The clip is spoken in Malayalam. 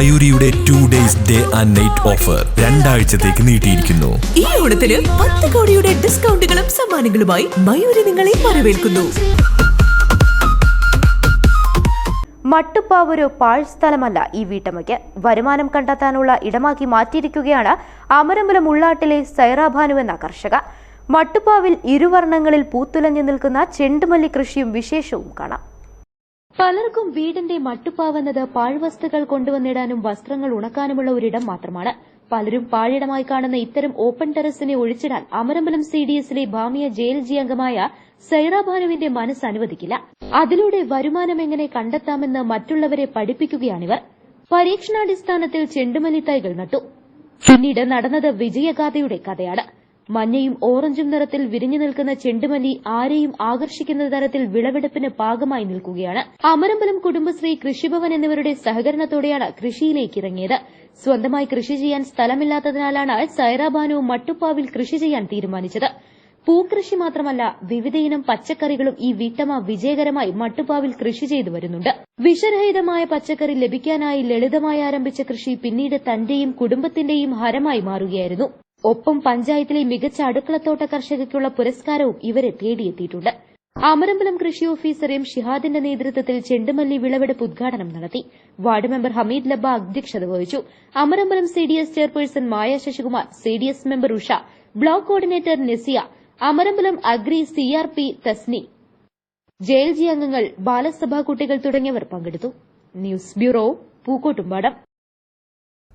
മയൂരിയുടെ two days day and night offer രണ്ടാഴ്ചത്തേക്ക് നീട്ടിയിരിക്കുന്നു. ഈ ഓണത്തിന് പത്ത് കോടിയുടെ ഡിസ്കൗണ്ടുകളും സമ്മാനങ്ങളുമായി മയൂരി നിങ്ങളെ വരവേൽക്കുന്നു. മട്ടുപ്പാവ് ഒരു പാഴ് സ്ഥലമല്ല ഈ വീട്ടമ്മയ്ക്ക്. വരുമാനം കണ്ടെത്താനുള്ള ഇടമാക്കി മാറ്റിയിരിക്കുകയാണ് അമരമ്പലം ഉള്ളാട്ടിലെ സൈറാഭാനു എന്ന കർഷക. മട്ടുപ്പാവിൽ ഇരുവർണങ്ങളിൽ പൂത്തുലഞ്ഞു നിൽക്കുന്ന ചെണ്ടുമല്ലി കൃഷിയും വിശേഷവും കാണാം. പലർക്കും വീടിന്റെ മട്ടുപ്പാവെന്നത് പാഴ്വസ്തുക്കൾ കൊണ്ടുവന്നിടാനും വസ്ത്രങ്ങൾ ഉണക്കാനുമുള്ള ഒരിടം മാത്രമാണ്. പലരും പാഴിടമായി കാണുന്ന ഇത്തരം ഓപ്പൺ ടെറസിനെ ഒഴിച്ചിടാൻ അമരമ്പലം സി ഡി എസിലെ ഭാമിയ ജെ അംഗമായ സൈറാഭാനുവിന്റെ മനസ്സ് അനുവദിക്കില്ല. അതിലൂടെ വരുമാനം എങ്ങനെ കണ്ടെത്താമെന്ന് മറ്റുള്ളവരെ പഠിപ്പിക്കുകയാണിവർ പരീക്ഷണാടിസ്ഥാനത്തിൽ ചെണ്ടുമല്ലി തൈകൾ നട്ടു. പിന്നീട് നടന്നത് വിജയഗാഥയുടെ കഥയാണ്. മഞ്ഞയും ഓറഞ്ചും നിറത്തിൽ വിരിഞ്ഞു നിൽക്കുന്ന ചെണ്ടുമല്ലി ആരെയും ആകർഷിക്കുന്ന തരത്തിൽ വിളവെടുപ്പിന് പാകമായി നിൽക്കുകയാണ്. അമരമ്പലം കുടുംബശ്രീ കൃഷിഭവൻ എന്നിവരുടെ സഹകരണത്തോടെയാണ് കൃഷിയിലേക്ക് ഇറങ്ങിയത്. സ്വന്തമായി കൃഷി ചെയ്യാൻ സ്ഥലമില്ലാത്തതിനാലാണ് സൈറാബാനു മട്ടുപ്പാവിൽ കൃഷി ചെയ്യാൻ തീരുമാനിച്ചത്. പൂക്കൃഷി മാത്രമല്ല വിവിധയിനം പച്ചക്കറികളും ഈ വീട്ടമ്മ വിജയകരമായി മട്ടുപ്പാവിൽ കൃഷി ചെയ്തു വരുന്നുണ്ട്. വിഷരഹിതമായ പച്ചക്കറി ലഭിക്കാനായി ലളിതമായി ആരംഭിച്ച കൃഷി പിന്നീട് തന്റെയും കുടുംബത്തിന്റെയും ഹരമായി മാറുകയായിരുന്നു. ഒപ്പം പഞ്ചായത്തിലെ മികച്ച അടുക്കളത്തോട്ട കർഷകയ്ക്കുള്ള പുരസ്കാരവും ഇവരെ തേടിയെത്തിയിട്ടുണ്ട്. അമരമ്പലം കൃഷി ഓഫീസർ എം ഷിഹാദിന്റെ നേതൃത്വത്തിൽ ചെണ്ടുമല്ലി വിളവെടുപ്പ് ഉദ്ഘാടനം നടത്തി. വാർഡ് മെമ്പർ ഹമീദ് ലബ്ബ അധ്യക്ഷത വഹിച്ചു. Amarambalam CDS chairperson Maya Sasikumar CDS member Usha block coordinator Nesiya Amarambalam agri CRP Thasni JLG അംഗങ്ങൾ ബാലസഭാ കുട്ടികൾ തുടങ്ങിയവർ പങ്കെടുത്തു. News bureau Pookkottumpadam.